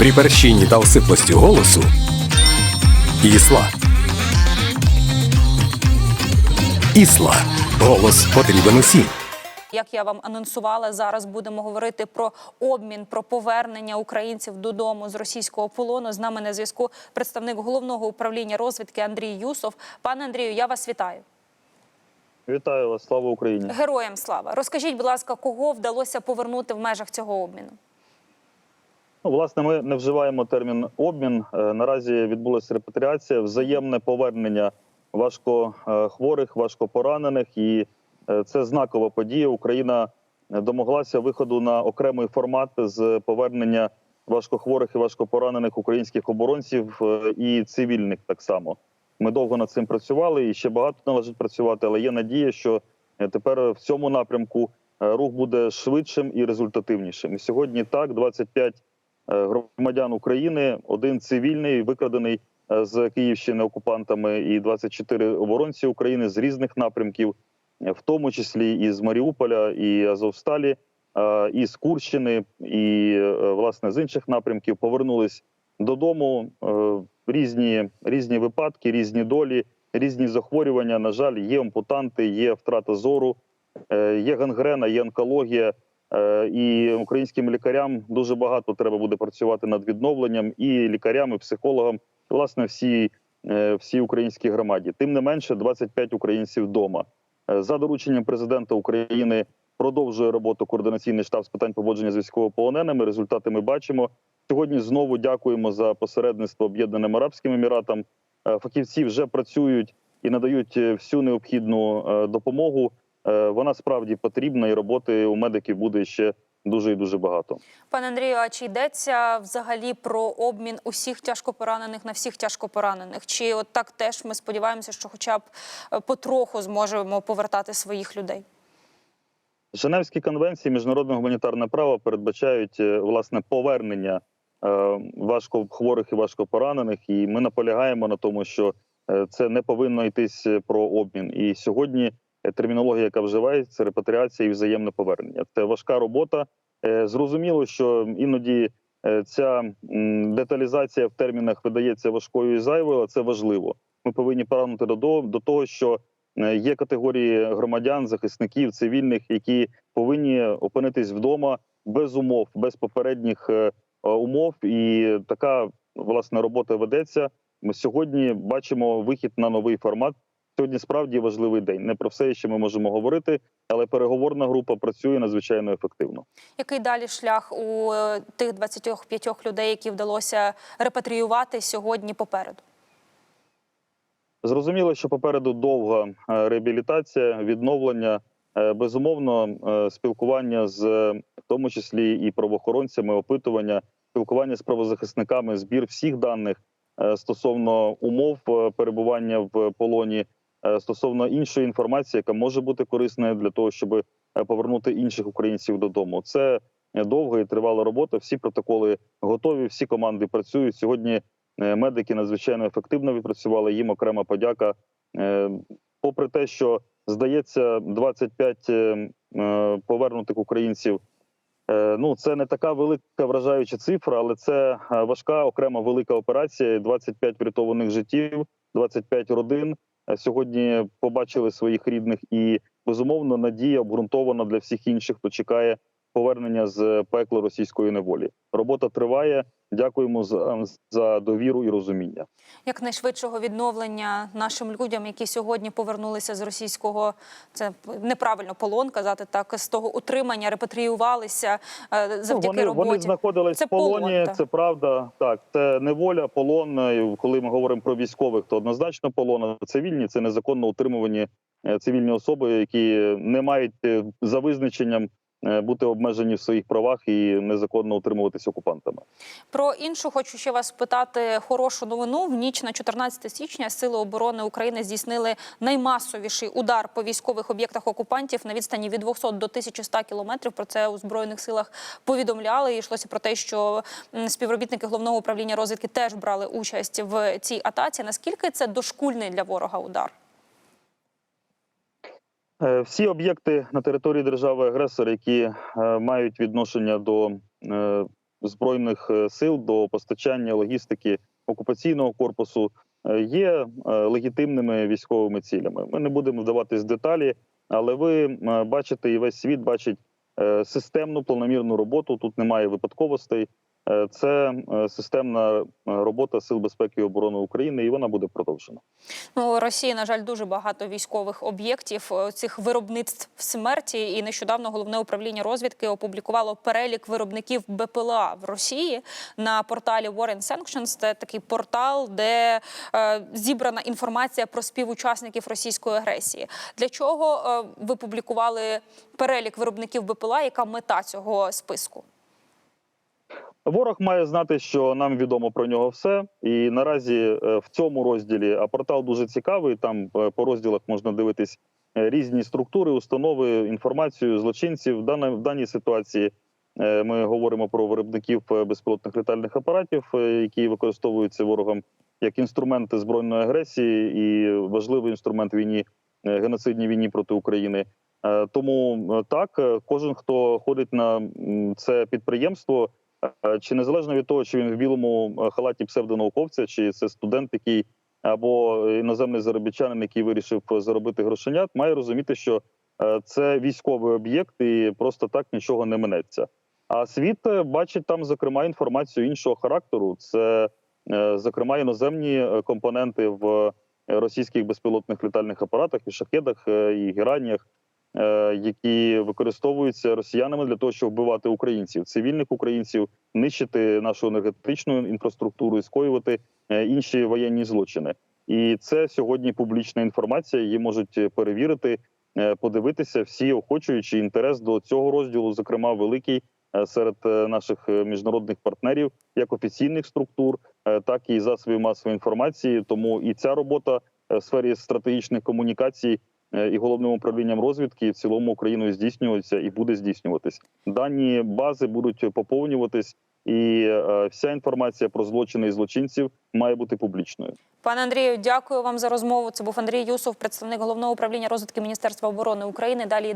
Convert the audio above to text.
При перщині та осиплості голосу Ісла. Ісла. Голос потрібен усім. Як я вам анонсувала, зараз будемо говорити про обмін, про повернення українців додому з російського полону. З нами на зв'язку представник головного управління розвідки Андрій Юсов. Пане Андрію, я вас вітаю. Вітаю вас, слава Україні. Героям слава. Розкажіть, будь ласка, кого вдалося повернути в межах цього обміну? Ну, власне, ми не вживаємо термін обмін. Е, Наразі відбулася репатріація, взаємне повернення важкохворих, важкопоранених, і е, це знакова подія. Україна домоглася виходу на окремий формат з повернення важкохворих і важкопоранених українських оборонців е, і цивільних так само. Ми довго над цим працювали і ще багато належить працювати, але є надія, що е, тепер в цьому напрямку е, рух буде швидшим і результативнішим. І сьогодні так 25 е, громадян України, один цивільний, викрадений е, з Київщини окупантами, і 24 оборонці України з різних напрямків, е, в тому числі і з Маріуполя, і Азовсталі, е, і з Курщини, і е, власне з інших напрямків повернулись додому. Е, Різні різні випадки, різні долі, різні захворювання. На жаль, є ампутанти, є втрата зору, е, є гангрена, є онкологія. Е, І українським лікарям дуже багато треба буде працювати над відновленням і лікарям, і психологам, і, власне, всі, е, всій українській громаді. Тим не менше, 25 українців вдома. Е, За дорученням президента України продовжує роботу координаційний штаб з питань поводження з військовополоненими. Результати ми бачимо. Сьогодні знову дякуємо за посередництво Об'єднаним Арабським Еміратам. Фахівці вже працюють і надають всю необхідну допомогу. Е, Вона справді потрібна, і роботи у медиків буде ще дуже і дуже багато. Пане Андрію, а чи йдеться взагалі про обмін усіх тяжкопоранених на всіх тяжкопоранених? Чи от так теж ми сподіваємося, що хоча б е, потроху зможемо повертати своїх людей? Женевські конвенції міжнародне гуманітарне право передбачають е, власне повернення е, важкохворих і важкопоранених, і ми наполягаємо на тому, що це не повинно йтись про обмін. І сьогодні термінологія, яка вживається, репатріація і взаємне повернення. Це важка робота. Е, Зрозуміло, що іноді е, ця деталізація в термінах видається важкою і зайвою, але це важливо. Ми повинні прагнути до, того, що Е, Є категорії громадян, захисників, цивільних, які повинні опинитись вдома без умов, без попередніх е, е, умов. І така власне робота ведеться. Ми сьогодні бачимо вихід на новий формат. Сьогодні справді важливий день. Не про все ще ми можемо говорити, але переговорна група працює надзвичайно ефективно. Який далі шлях у е, тих 25 людей, які вдалося репатріювати сьогодні попереду? Зрозуміло, що попереду довга е, реабілітація, відновлення, е, безумовно, спілкування з в тому числі і правоохоронцями, опитування, спілкування з правозахисниками, збір всіх даних стосовно умов перебування в полоні, стосовно іншої інформації, яка може бути корисною для того, щоб е, повернути інших українців додому. Це е, довга і тривала робота. Всі протоколи готові, всі команди працюють сьогодні. Е, Медики надзвичайно ефективно відпрацювали. Їм окрема подяка. Е, Попри те, що здається, 25 е, е, повернутих українців. е, Ну, це не така велика вражаюча цифра, але це е, важка окрема велика операція. 25 врятованих життів, 25 родин. Е, Сьогодні побачили своїх рідних, і безумовно надія обґрунтована для всіх інших, хто чекає повернення з пекла російської неволі. Робота триває. Дякуємо за, за довіру і розуміння. Якнайшвидшого відновлення нашим людям, які сьогодні повернулися з російського, це неправильно полон казати так, з того утримання, репатріювалися е, завдяки вони, роботі. Вони знаходились Це в полоні. полон, це правда. Так, це неволя, полон. Коли ми говоримо про військових, то однозначно полон. А Цивільні це незаконно утримувані е, цивільні особи, які не мають е, за визначенням е, бути обмежені в своїх правах і незаконно утримуватись окупантами. Про іншу хочу ще вас спитати хорошу новину. В ніч на 14 січня Сили оборони України здійснили наймасовіший удар по військових об'єктах окупантів на відстані від 200 до 1100 кілометрів. Про це у збройних силах повідомляли. І йшлося про те, що співробітники головного управління розвідки теж брали участь в цій атаці. Наскільки це дошкульний для ворога удар? Е, Всі об'єкти на території держави агресора, які е, мають відношення до е, збройних сил, до постачання логістики окупаційного корпусу є легітимними військовими цілями. Ми не будемо вдаватись в деталі, але ви бачите, і весь світ бачить системну планомірну роботу. Тут немає випадковостей. Е, Це е, системна е, робота Сил безпеки і оборони України, і вона буде продовжена. Ну, Росії, на жаль, дуже багато військових об'єктів цих виробництв смерті. І нещодавно головне управління розвідки опублікувало перелік виробників БПЛА в Росії на порталі War and Sanctions. Це такий портал, де е, зібрана інформація про співучасників російської агресії. Для чого е, ви публікували перелік виробників БПЛА? Яка мета цього списку? Ворог має знати, що нам відомо про нього все, і наразі е, в цьому розділі а портал дуже цікавий. Там е, по розділах можна дивитись е, різні структури, установи, інформацію злочинців. В даній, ситуації ми говоримо про виробників безпілотних літальних апаратів, які використовуються ворогом як інструменти збройної агресії і важливий інструмент війні геноцидній війні проти України. Тому так, кожен хто ходить на це підприємство. Е, Чи незалежно від того, чи він в білому е, халаті псевдонауковця, чи це студент, який або іноземний заробітчанин, який вирішив заробити грошенят, має розуміти, що е, це військовий об'єкт і просто так нічого не минеться. А світ бачить там, зокрема, інформацію іншого характеру. Це, зокрема, іноземні компоненти в російських безпілотних літальних апаратах і шахедах і гераніях, е, які використовуються росіянами для того, щоб вбивати українців, цивільних українців, нищити нашу енергетичну інфраструктуру і скоювати е, інші воєнні злочини. І це сьогодні публічна інформація. Її можуть перевірити, е, подивитися всі охочуючи інтерес до цього розділу, зокрема великий е, серед е, наших е, міжнародних партнерів, як офіційних структур, е, так і засобів масової інформації. Тому і ця робота е, в сфері стратегічних комунікацій е, і головним управлінням розвідки в цілому Україною здійснюється і буде здійснюватись. Дані бази будуть поповнюватись, і е, вся інформація про злочини і злочинців має бути публічною. Пане Андрію, дякую вам за розмову. Це був Андрій Юсов, представник головного управління розвідки Міністерства оборони України. Далі